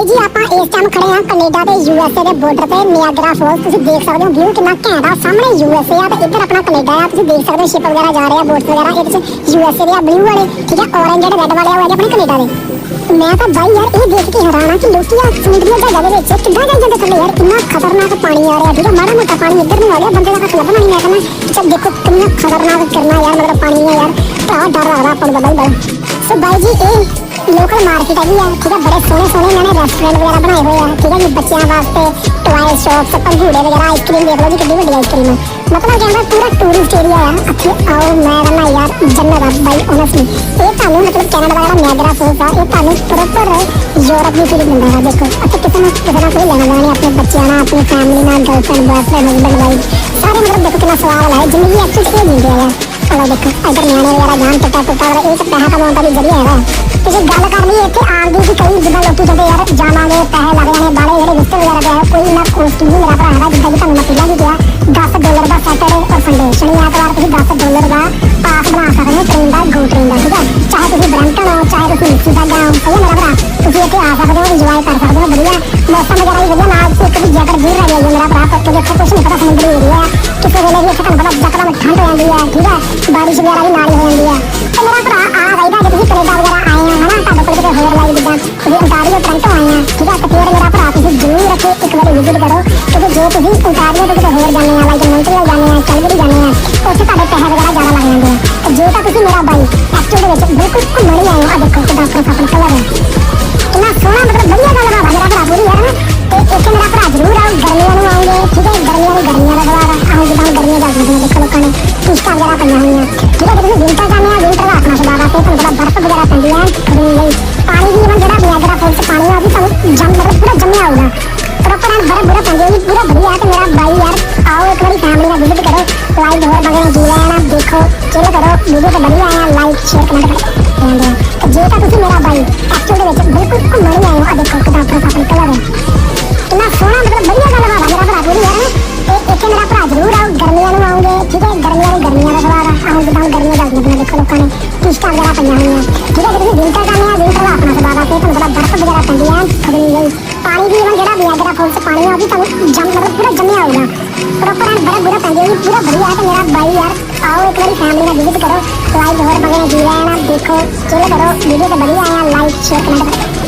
ਬਾਈ ਜੀ, ਆਪਾਂ ਇਸ ਟਾਈਮ ਖੜੇ ਹਾਂ ਕੈਨੇਡਾ ਤੇ ਯੂਐਸਏ ਦੇ ਬਾਰਡਰ ਤੇ ਨਿਆਗਰਾ ਫਾਲਸ ਤੁਸੀਂ ਦੇਖ ਸਕਦੇ ਹੋ ਵਿਊ ਕਿੰਨਾ ਘੈਂਟ ਆ। ਸਾਹਮਣੇ ਯੂਐਸਏ ਆ ਤੇ ਇੱਧਰ ਆਪਣਾ ਕੈਨੇਡਾ ਆ। ਤੁਸੀਂ ਦੇਖ ਸਕਦੇ ਹੋ ਸ਼ਿਪ ਵਗੈਰਾ ਜਾ ਰਹੇ ਆ ਬੋਟਸ ਵਗੈਰਾ। ਇਹਦੇ ਚ ਯੂਐਸਏ ਦੇ ਆ ਬਲੂ ਵਾਲੇ, ਠੀਕ ਆ ਔਰੰਜ ਜਿਹੜੇ ਰੈੱਡ ਵਾਲੇ ਆ ਉਹ ਆਪਣੇ ਕੈਨੇਡਾ ਦੇ। ਮੈਂ ਤਾਂ ਬਾਈ ਯਾਰ ਇਹ ਦੇਖ ਕੇ ਹੈਰਾਨ ਆ ਕਿ ਲੋਕੀ ਆ ਸਮੁੰਦਰੀ ਜਗ੍ਹਾ ਦੇ ਵਿੱਚ ਕਿੱਦਾਂ ਜਾਈ ਜਾਂਦੇ ਥੱਲੇ ਯਾਰ? ਇੰਨਾ ਖਤਰਨਾਕ ਪਾਣੀ ਆ ਰਿਹਾ, ਠੀਕ ਆ ਮਾੜਾ ਮੋਟਾ ਪਾਣੀ ਇੱਧਰ ਨੂੰ ਆ ਗਿਆ, ਬੰਦੇ ਦਾ ਹੱਥ ਲੱਭਣਾ ਨਹੀਂ ਮੈਂ ਕਹਿੰਦਾ ਚੱਲ ਦੇਖੋ ਕਿੰਨਾ ਖਤਰਨਾਕ ਕਰਨਾ ਯਾਰ, ਮਤਲਬ ਪਾਣੀ ਆ ਯਾਰ। ਭਰਾ, ਡਰ ਲੱਗਦਾ ਆਪਾਂ ਨੂੰ ਬਾਈ ਬਾਈ। ਸੋ ਬਾਈ ਜੀ, ਇਹ ਲੋਕਲ ਮਾਰਕੀਟ ਹੈਗੀ ਆ, ਠੀਕ ਆ? ਬੜੇ ਸੋਹਣੇ ਸੋਹਣੇ ਇਹਨਾਂ ਨੇ ਰੈਸਟੋਰੈਂਟ ਵਗੈਰਾ ਬਣਾਏ ਹੋਏ ਆ, ਠੀਕ ਆ? ਜੀ, ਬੱਚਿਆਂ ਵਾਸਤੇ ਟੋਏ ਸ਼ਾਪਸ ਪੰਘੂੜੇ ਵਗੈਰਾ ਆਈਸਕ੍ਰੀਮ ਦੇਖ ਲਓ ਜੀ ਕਿੰਨੀ ਵੱਡੀ ਆਈਸਕ੍ਰੀਮ ਮਤਲਬ ਕਹਿੰਦਾ ਪੂਰਾ ਟੂਰਿਸਟ ਏਰੀਆ ਆ। ਇੱਥੇ ਆਓ, ਮੈਂ ਕਹਿੰਦਾ ਯਾਰ ਜੰਨਤ ਆ, ਬਾਈ ਓਨੈਸਟਲੀ ਇਹ ਤੁਹਾਨੂੰ ਮਤਲਬ ਕੈਨੇਡਾ ਦਾ ਜਿਹੜਾ ਨਿਆਗਰਾ ਫੋਲਸ ਆ, ਇਹ ਤੁਹਾਨੂੰ ਪ੍ਰੋਪਰ ਯੂਰਪ ਦੀ ਫੀਲਿੰਗ ਦਿੰਦਾ ਹੈ ਦੇਖੋ। ਇੱਥੇ ਕਿਸੇ ਨੂੰ ਕਿਸੇ ਨਾਲ ਕੋਈ ਲੈਣਾ ਦੇਣਾ ਨਹੀਂ, ਆਪਣੇ ਬੱਚਿਆਂ ਨਾਲ, ਆਪਣੀ ਫੈਮਿਲੀ ਨਾਲ ਗਰਲਫ੍ਰੈਂਡ ਬॉयਫ੍ਰੈਂਡ ਹਸਬੈਂਡ ਵਾਈਫ ਸਾਰੇ ਮਤਲਬ ਦੇਖੋ ਕਿੰਨਾ ਸਵਾਲ ਹੈ ਜ਼ਿੰਦਗੀ ਐਕਚੁਅਲੀ ਇਹ ਜਿੰਦੇ ਆ। ਚਲੋ ਦੇਖੋ, ਇਧਰ ਨਿਆਣੇ ਵਗੈਰਾ ਜਾਣ ਟੱਟਾ ਟੁੱਟਾ ਵਗੈਰਾ ਇਹ ਤਾਂ ਪੈਸਾ ਕਮਾਉਣ ਦਾ ਵੀ ਜ਼ਰੀਆ ਹੈਗਾ। ਤੁਸੀਂ ਗੱਲ ਕਰਨੀ ਹੈ ਇੱਥੇ ਆਉਣ ਦੀ ਕਿ ਕਈ ਜਿੱਦਾਂ ਲੋਕੀ ਕਹਿੰਦੇ ਯਾਰ ਜਾਵਾਂਗੇ ਪੈਸੇ ਲੱਗ ਜਾਣੇ ਬਾਲੇ ਜਿਹੜੇ ਵਿਸਟ ਵਗੈਰਾ ਦੇ ਆ, ਕੋਈ ਨਾ ਕੋਸਟ ਨਹੀਂ ਮੇਰਾ ਭਰਾ ਹੈਗਾ ਜਿੱਦਾਂ ਕਿ ਤੁਹਾਨੂੰ ਮੈਂ ਪਹਿਲਾਂ ਵੀ ਕਿਹਾ 10 ਡਾਲਰ ਦਾ ਸੈਟਰਡੇ ਔਰ ਸੰਡੇ ਸ਼ਨੀ ਐਤਵਾਰ ਤੁਸੀਂ 10 ਡਾਲਰ ਦਾ ਪਾਸ ਬਣਾ ਸਕਦੇ ਹੋ ਟ੍ਰੇਨ ਦਾ ਗੋ ਟ੍ਰੇਨ ਦਾ ਠੀਕ ਹੈ? ਚਾਹੇ ਤੁਸੀਂ ਬ੍ਰੈਂਟਨ ਹੋ ਚਾਹੇ ਤੁਸੀਂ ਮਿਕਸੀ ਦਾ ਜਾਓ ਸਹੀ ਹੈ ਮੇਰਾ ਭਰਾ? ਤੁਸੀਂ ਇੱਥੇ ਆ ਸਕਦੇ ਹੋ ਇੰਜੋਏ ਕਰ ਸਕਦੇ ਹੋ ਵਧੀਆ। ਮੌਸਮ ਵਗੈਰਾ ਵੀ ਵਧੀਆ ਨਾਲ ਇੱਕ ਵੀ ਜੈਕਟ ਜ਼ਰੂਰ ਲੈ ਜਾਈਏ ਮੇਰਾ ਭਰਾ ਕਿਉਂਕਿ ਇੱਥੇ ਕੁਝ ਨਹੀਂ ਪਤਾ ਸਮੁੰਦਰੀ ਏਰੀਆ ਕਿਸੇ ਵੇਲੇ ਵੀ ਇੱਥੇ ਤੁਹਾਨੂੰ ਪਤਾ ਜਕਦਮ ਠੰਡ ਹੋ ਜਾਂਦੀ ਹੈ ਠੀਕ ਹੈ? ਬਾਰਿਸ਼ ਵਗੈਰਾ ਵੀ ਨਾਲ ਹੀ ਹੋ ਜਾਂਦੀ ਹੈ। ਤੇ ਮੇਰਾ ਤੁਹਾਡੇ ਕੋਲ ਕਿਤੇ ਹੋਰ ਲਾਈ ਜਿੱਦਾਂ ਤੁਸੀਂ ontario ਟੋਰਾਂਟੋ ਆਏ ਆ ਠੀਕ ਹੈ ਤੇ ਫਿਰ ਮੇਰਾ ਭਰਾ ਤੁਸੀਂ ਜ਼ਰੂਰ ਇੱਥੇ ਇੱਕ ਵਾਰੀ ਵਿਜ਼ਿਟ ਕਰੋ ਕਿਉਂਕਿ ਜੇ ਤੁਸੀਂ ontario ਤੋਂ ਕਿਤੇ ਹੋਰ ਜਾਂਦੇ ਆ ਲਾਈਕ ਮੌਂਟਰੀਅਲ ਜਾਂਦੇ ਆ ਕੈਲਗਰੀ ਜਾਂਦੇ ਆ ਉੱਥੇ ਤੁਹਾਡੇ ਪੈਸੇ ਵਗੈਰਾ ਜ਼ਿਆਦਾ ਲੱਗ ਜਾਂਦੇ ਆ ਤੇ ਜੇ ਤਾਂ ਤੁਸੀਂ ਮੇਰਾ ਬਾਈ ਐਕਚੁਅਲ ਦੇ ਵਿੱਚ ਬਿਲਕੁਲ ਘੁੰਮਣ ਹੀ ਆਏ ਹੋ ਆ ਦੇਖੋ ਕਿਦਾਂ ਆਪਣਾ ਆਪਣਾ ਕਲਰ ਹੈ ਕਿੰਨਾ ਸੋਹਣਾ ਇੱਕ ਵਾਰੀ ਫੈਮਿਲੀ ਨਾਲ ਵਿਜ਼ਿਟ ਕਰੋ ਲਾਈਕ ਹੋਰ ਬਗੈਰਾ ਜੀ ਲੈਣਾ ਦੇਖੋ ਚਿਲ ਕਰੋ ਵੀਡੀਓ ਤੇ ਵਧੀਆ ਆਇਆ ਲਾਈਕ ਸ਼ੇਅਰ ਕਮੈਂਟ ਕਰੋ ਤੇ ਤਾਂ ਤੁਸੀਂ ਮੇਰਾ ਬਾਈ ਐਕਚੁਅਲ ਦੇ ਵਿੱਚ ਬਿਲਕੁਲ ਘੁੰਮਣ ਹੀ ਆਏ ਹੋ ਆ ਦੇਖੋ ਕਿਦਾਂ ਆਪਣਾ ਆਪਣਾ ਕਲਰ ਹੈ ਕਿੰਨਾ ਸੋਹਣਾ ਮਤਲਬ ਵਧੀਆ ਗੱਲ ਬਾਬਾ ਮੇਰਾ ਭਰਾ ਪੂਰੀ ਯਾਰ ਤੇ ਇੱਥੇ ਮੇਰਾ ਭਰਾ ਜ਼ਰੂਰ ਆਓ ਗਰਮੀਆਂ ਨੂੰ ਆਉਂਗੇ ਠੀਕ ਹੈ ਗਰਮੀਆਂ ਨੂੰ ਗਰਮੀਆਂ ਦਾ ਸਵਾਰ ਆ ਆਉਂ ਜਿੱਦਾਂ ਗਰਮੀਆਂ ਚੱਲਦੀਆਂ ਪਈਆਂ ਦੇਖੋ ਲੋਕਾਂ ਨੇ ਟਿਸ਼ਟਾਂ ਵਗੈਰਾ ਪਈਆਂ ਹੋਈਆਂ ਠੀਕ ਹੈ ਤੁਸੀਂ ਵਿੰਟਰ ਜਾਂਦੇ ਆ ਵਿੰਟਰ ਦਾ ਆਪਣਾ ਸਵਾਰ ਆ ਤੇ ਤੁਹਾਨੂੰ ਪਤਾ ਬਰਫ਼ ਵਗੈਰਾ ਪੈਂਦੀ ਹੈ ਖੜਨ ਲਈ ਪਾਣੀ ਵੀ even ਜਿਹੜਾ ਨਿਆਗਰਾ ਫਾਲਸ ਪਾਣੀ ਆ ਉਹ ਵੀ ਤੁਹਾਨੂੰ ਹੈ ਤੇ ਮੇਰਾ ਬਾਈ ਯਾਰ ਆਓ ਇੱਕ ਵਾਰੀ ਫੈਮਿਲੀ ਨਾਲ ਵਿਜ਼ਿਟ ਕਰੋ ਲਾਈਕ ਹੋਰ ਵਗੈਰਾ ਜੀ ਲੈਣਾ ਦੇਖੋ ਚਿਲ ਕਰੋ ਵੀਡੀਓ ਤੇ ਵਧੀਆ ਆਇਆ ਲਾਈਕ ਸ਼ੇਅਰ